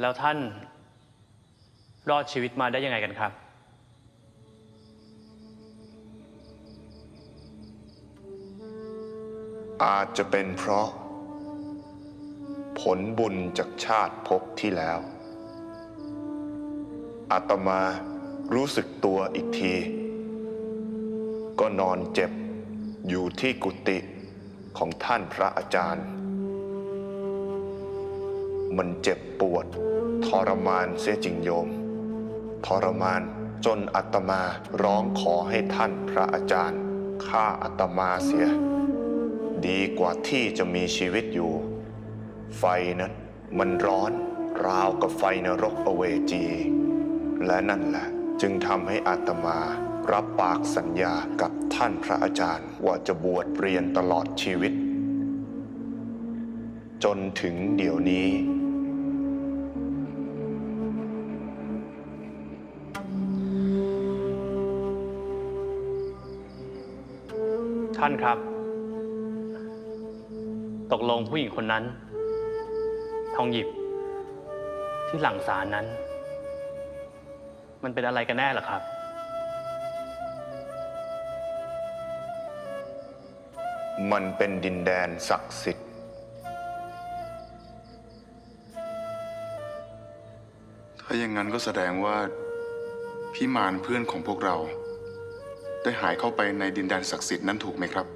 แล้วท่านรอดชีวิตมาได้ยังไงกันครับ อาจจะเป็นเพราะ ผลบุญจากชาติภพที่แล้ว อาตมารู้สึกตัวอีกที ก็นอนเจ็บอยู่ที่กุฏิของท่านพระอาจารย์ มันเจ็บปวด ทรมานเสียจริงโยม ทรมานจนอาตมาร้องขอให้ท่านพระอาจารย์ฆ่าอาตมาเสีย ดีกว่าที่จะมีชีวิตอยู่ ไฟนั้นมันร้อนราวกับไฟนรกอเวจี และนั่นแหละจึงทำให้อาตมารับปากสัญญากับท่านพระอาจารย์ว่าจะบวชเรียนตลอดชีวิต จนถึงเดี๋ยวนี้ ท่านครับ ตกลงผู้หญิงคนนั้น ทองหยิบ ที่หลังสารนั้น มันเป็นอะไรกันแน่เหรอครับ มันเป็นดินแดนศักดิ์สิทธิ์ถ้าอย่างนั้นก็แสดงว่าพี่มารเพื่อนของพวกเรา ได้หายเข้าไปในดินแดนศักดิ์สิทธิ์นั้นถูกไหมครับ